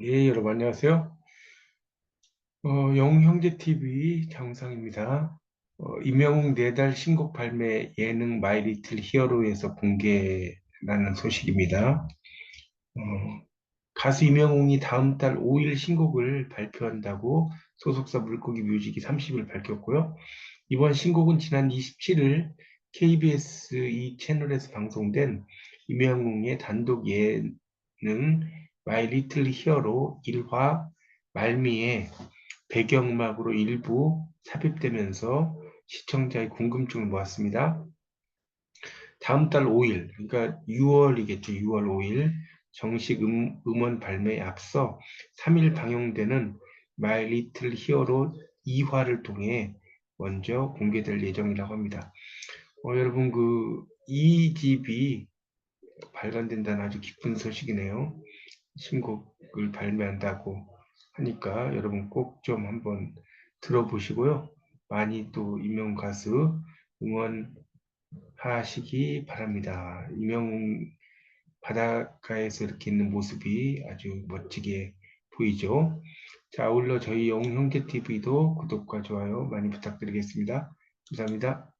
예, 여러분 안녕하세요. 어, 영웅형제TV 장상입니다. 어, 임영웅 네달 신곡 발매 예능 마이 리틀 히어로에서 공개라는 소식입니다. 어, 가수 임영웅이 다음 달 5일 신곡을 발표한다고 소속사 물고기 뮤직이 30일 밝혔고요. 이번 신곡은 지난 27일 KBS 이 채널에서 방송된 임영웅의 단독 예능 마이 리틀 히어로 1화 말미에 배경음악으로 일부 삽입되면서 시청자의 궁금증을 모았습니다. 다음 달 5일, 그러니까 6월이겠죠. 6월 5일 정식 음, 음원 발매에 앞서 3일 방영되는 마이 리틀 히어로 2화를 통해 먼저 공개될 예정이라고 합니다. 어, 여러분 그 2집이 발간된다는 아주 기쁜 소식이네요. 신곡을 발매한다고 하니까 여러분 꼭 좀 한번 들어보시고요. 많이 또 임영 가수 응원하시기 바랍니다. 임영 바닷가에서 이렇게 있는 모습이 아주 멋지게 보이죠. 자, 아울러 저희 영웅 형제TV도 구독과 좋아요 많이 부탁드리겠습니다. 감사합니다.